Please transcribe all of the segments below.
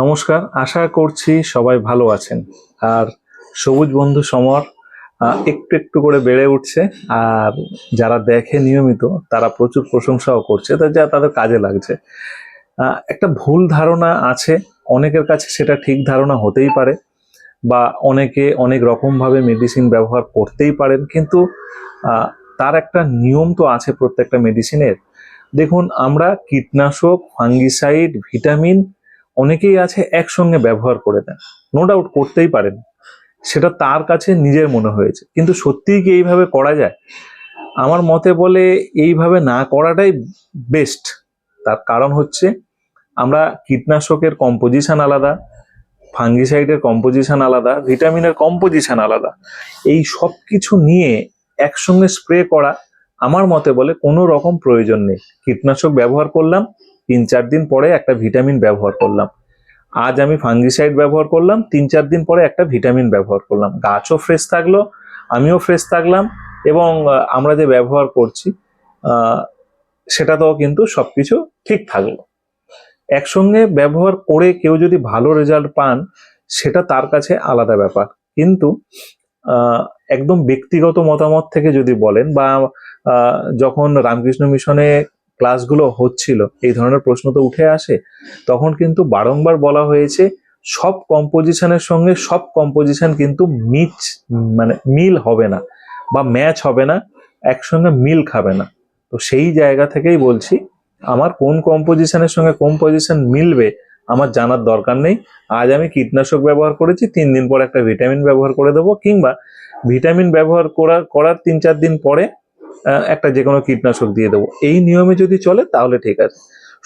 নমস্কার, আশা করছি সবাই ভালো আছেন। আর সবুজ বন্ধু সমর একটু একটু করে বেড়ে উঠছে। আর যারা দেখে নিয়মিত, তারা প্রচুর প্রশংসাও করছে, তা যা তাদের কাজে লাগছে। একটা ভুল ধারণা আছে, অনেকের কাছে সেটা ঠিক ধারণা হতেই পারে, বা অনেকে অনেক রকমভাবে মেডিসিন ব্যবহার করতেই পারেন, কিন্তু তার একটা নিয়ম তো আছে প্রত্যেকটা মেডিসিনের দেখুন, আমরা কীটনাশক ফাঙ্গিসাইড ভিটামিন অনেকেই আছে একসঙ্গে ব্যবহার করে দেন। নো ডাউট করতেই পারেন। সেটা তার কাছে নিজের মনে হয়েছে। কিন্তু সত্যিই কি এইভাবে করা যায়? আমার মতে বলে এইভাবে না করাটাই বেস্ট তার কারণ হচ্ছে আমরা কীটনাশকের কম্পোজিশন আলাদা ফাঙ্গিসাইডের কম্পোজিশন আলাদা ভিটামিনের কম্পোজিশন আলাদা। এই সব কিছু নিয়ে একসঙ্গে স্প্রে করা আমার মতে বলে কোনো রকম প্রয়োজন নেই। কীটনাশক ব্যবহার করলাম তিন চার দিন পরে একটা ভিটামিন ব্যবহার করলাম। আজ আমি ফাঙ্গিসাইড ব্যবহার করলাম তিন চার দিন পরে একটা ভিটামিন ব্যবহার করলাম। গাছও ফ্রেশ থাকল, আমিও ফ্রেশ থাকলাম এবং আমরা যে ব্যবহার করছি সেটা তো কিন্তু সব কিছু ঠিক থাকল। একসঙ্গে ব্যবহার করে কেউ যদি ভালো রেজাল্ট পান, সেটা তার কাছে আলাদা ব্যাপার। কিন্তু একদম ব্যক্তিগত মতামত থেকে যদি বলেন বা যখন রামকৃষ্ণ মিশনে ক্লাসগুলো হচ্ছিল, এই ধরনের প্রশ্ন তো উঠে আসে। তখন কিন্তু বারংবার বলা হয়েছে, সব কম্পোজিশনের সঙ্গে সব কম্পোজিশন কিন্তু মিচ মানে মিল হবে না বা ম্যাচ হবে না, একসঙ্গে মিল খাবে না। তো সেই জায়গা থেকেই বলছি, আমার কোন কম্পোজিশনের সঙ্গে কোন পজিশন মিলবে আমার জানার দরকার নেই। আজ আমি কীটনাশক ব্যবহার করেছি, তিন দিন পর একটা ভিটামিন ব্যবহার করে দেবো, কিংবা ভিটামিন ব্যবহার করার করার তিন চার দিন পরে একটা যে কোনো কীটনাশক দিয়ে দেবো। এই নিয়মে যদি চলে, তাহলে ঠিক আছে।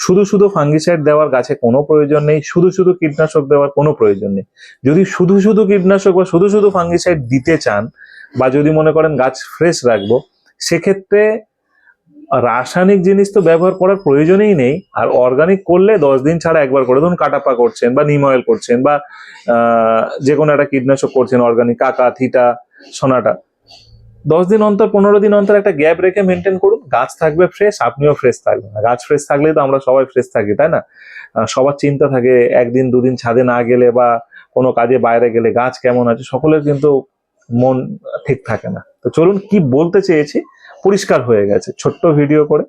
শুধু শুধু ফাঙ্গিসাইড দেওয়ার গাছে কোনো প্রয়োজন নেই, শুধু শুধু কীটনাশক দেওয়ার কোনো প্রয়োজন নেই। যদি শুধু শুধু কীটনাশক বা শুধু শুধু ফাঙ্গিসাইড দিতে চান, বা যদি মনে করেন গাছ ফ্রেশ রাখব, সেক্ষেত্রে রাসায়নিক জিনিস তো ব্যবহার করার প্রয়োজনই নেই। আর অর্গানিক করলে দশ দিন ছাড়া একবার করে ধরুন কাটাপা করছেন, বা নিম অয়েল করছেন, বা যে কোনো একটা কীটনাশক করছেন অর্গানিক কাকা, থিটা, সোনাটা। দশ দিন অন্তর, পনেরো দিন অন্তর একটা গ্যাপ রেখে মেনটেন করুন। গাছ থাকবে ফ্রেশ আপনিও ফ্রেশ থাকবেন গাছ ফ্রেশ থাকলেই তো আমরা সবাই ফ্রেশ থাকি, তাই না? সবার চিন্তা থাকে, একদিন, দুদিন ছাদে না গেলে বা কোনো কাজে বাইরে গেলে গাছ কেমন আছে, সকলের কিন্তু মন ঠিক থাকে না। তো চলুন কি বলতে চেয়েছি, পরিষ্কার হয়ে গেছে। ছোট্ট ভিডিও করে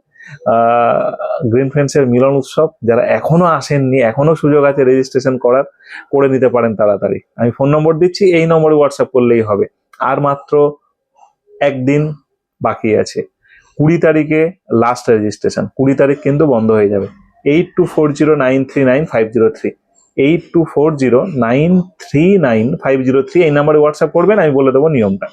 গ্রিন ফ্রেন্ডসের মিলন উৎসব, যারা এখনও আসেননি, এখনও সুযোগ আছে রেজিস্ট্রেশন করার, করে নিতে পারেন তাড়াতাড়ি। আমি ফোন নম্বর দিচ্ছি, এই নম্বরে হোয়াটসঅ্যাপ করলেই হবে। আর মাত্র একদিন বাকি আছে। কুড়ি তারিখে লাস্ট রেজিস্ট্রেশন কুড়ি তারিখ কিন্তু বন্ধ হয়ে যাবে। Eight two four zero nine three nine five zero three eight two four zero nine three nine five zero three এই নাম্বারে হোয়াটসঅ্যাপ করবেন, আমি বলে দেবো নিয়মটা।